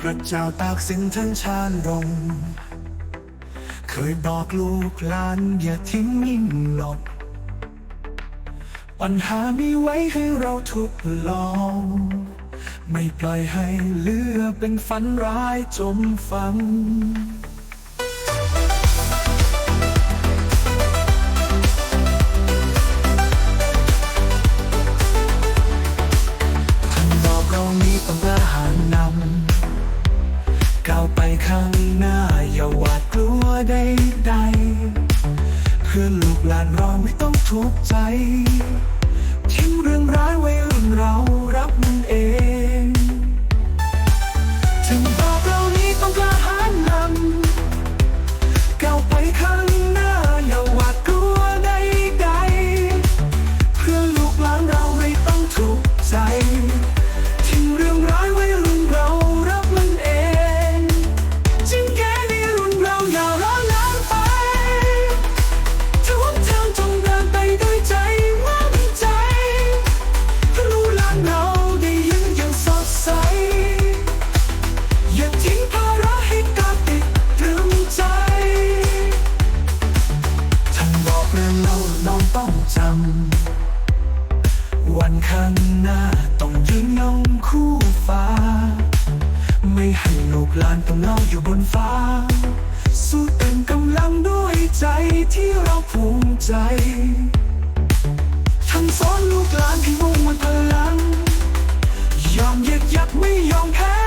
พระเจ้าตากสินทั้งชาลงเคยบอกลูกหลานอย่าทิ้งยิ่งหลบปัญหามีไว้ให้เราทุกลอง ไม่ปล่อยให้เลือเป็นฝันร้ายจมฝัง ใดๆเพื่อลูกหลานเราไม่ต้องทุกข์ใจทิ้งเรื่องร้าย ข้างหน้า ต้องยืนยงคู่ฟ้า ไม่ให้ลูกหลานต้องเล่าอยู่บนฟ้า สู้เต็มกำลังด้วยใจที่เราภูมิใจ ทั้งสอนลูกหลานให้มุ่งมันพลัง ยอมเหยียดยัดไม่ยอมแพ้